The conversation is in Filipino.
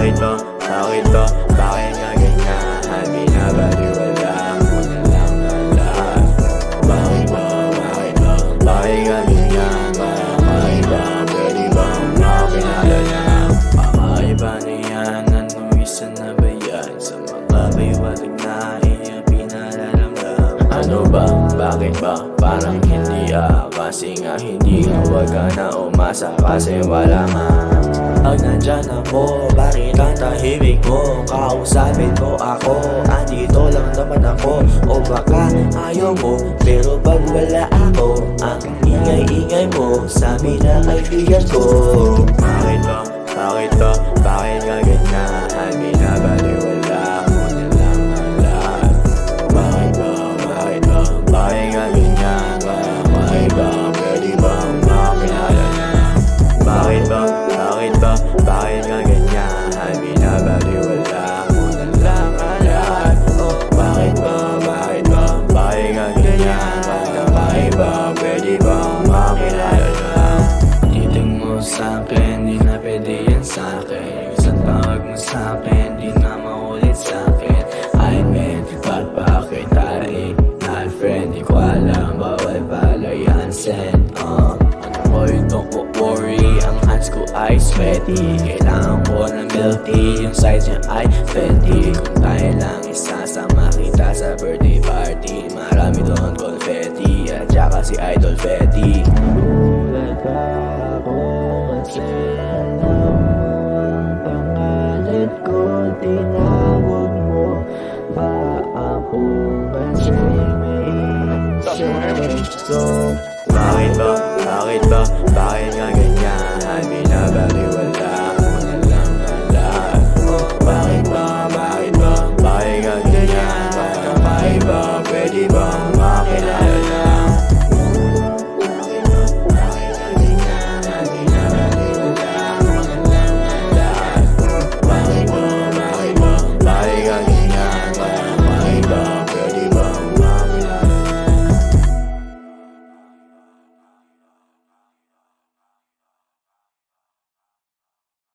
Bakit ba, bakit ba, bakit nga ganyan? Binabaliwala ko na lang ang lahat Bakit ba, bakit ba, bakit nga ganyan Bakit ba, pwede ba mga pinala niya Bakit ba na yan, anong isa na ba yan Sa mga baywalik na iyang pinalaramdam Ano ba, bakit ba, parang hindi ah. Kasi nga hindi nga wag ka na umasa Kasi wala nga. Pag nandyan ako Bakit ang tahimik mo? Kausapin mo ako Andito lang naman ako O baka ayaw mo Pero pag wala ako Ang ingay-ingay mo Sabi na kaibigan ko Bakit ba? Bakit ba? Bakit mindset um, Ang boy, don't ko worry. Ang hands ko ay sweaty Kailangan ko ng melty Yung sides niya ay fetty Kung tayo lang isasama kita sa birthday party. Marami doon confetti. At saka si Idol Fetty. Tinawag mo. Ba ako kasi may So ba